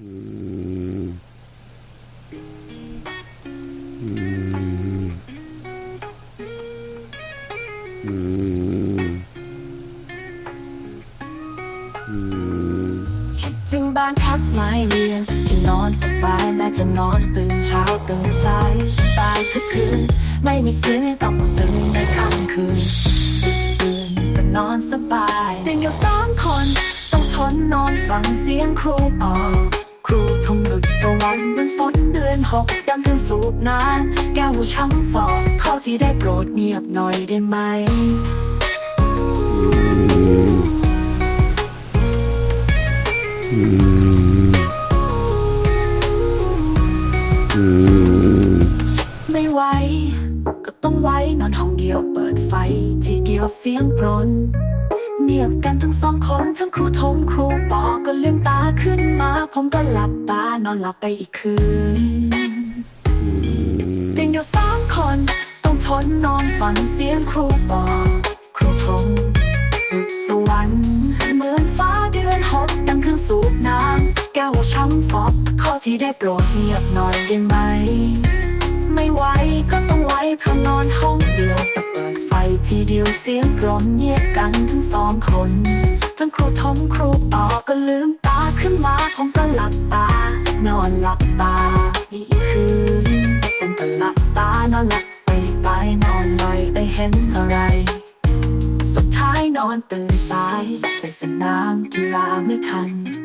คิดถึงบ้านพักไม้เรียนที่นอนสบายแม้จะนอนตื่นเช้าตื่นสายสบายทุกคืน ไม่มีเสียงให้ต้องมาตื่นในค่ำคืนตื่นก็นอนสบายเตียงเดียวสองคน ต้องทนนอนฟังเสียงครูบอก วรรค์บนฝนเดือนหกดังเครื่องสูบน้ำแก้วหูช้ำฟอกข้อที่ได้โปรดเงียบหน่อยได้ไหมไม่ไหวก็ต้องไว้นอนห้องเดียวเปิดไฟ ที่เดียวเสียงกรน เงียบกันทั้งสองคนทั้งครูทงครูปอก็ลืมตาขึ้นมา ผมก็หลับตานอนหลับไปอีกคืนเพียงเดียวสองคน ต้องทนนอนฟังเสียงครูปอครูทงหลุดสวรรค์เหมือนฟ้าเดือนหกดังเครื่องสูบน้ำแก้วช้ำฟอบข้อที่ได้โปรดเงียบหน่อยได้ไหม ทีเดียวเสียงกรนเงียบกันทั้งสองคน ทั้งครูทอมครูตอก็ลืมตาขึ้นมาผมก็หลับตา นอนหลับตาอีกคืนผมก็หลับตานอนหลับไปไปนอนลอยไปเห็นอะไร สุดท้ายนอนตื่นสาย ไปสนามกีฬาไม่ทัน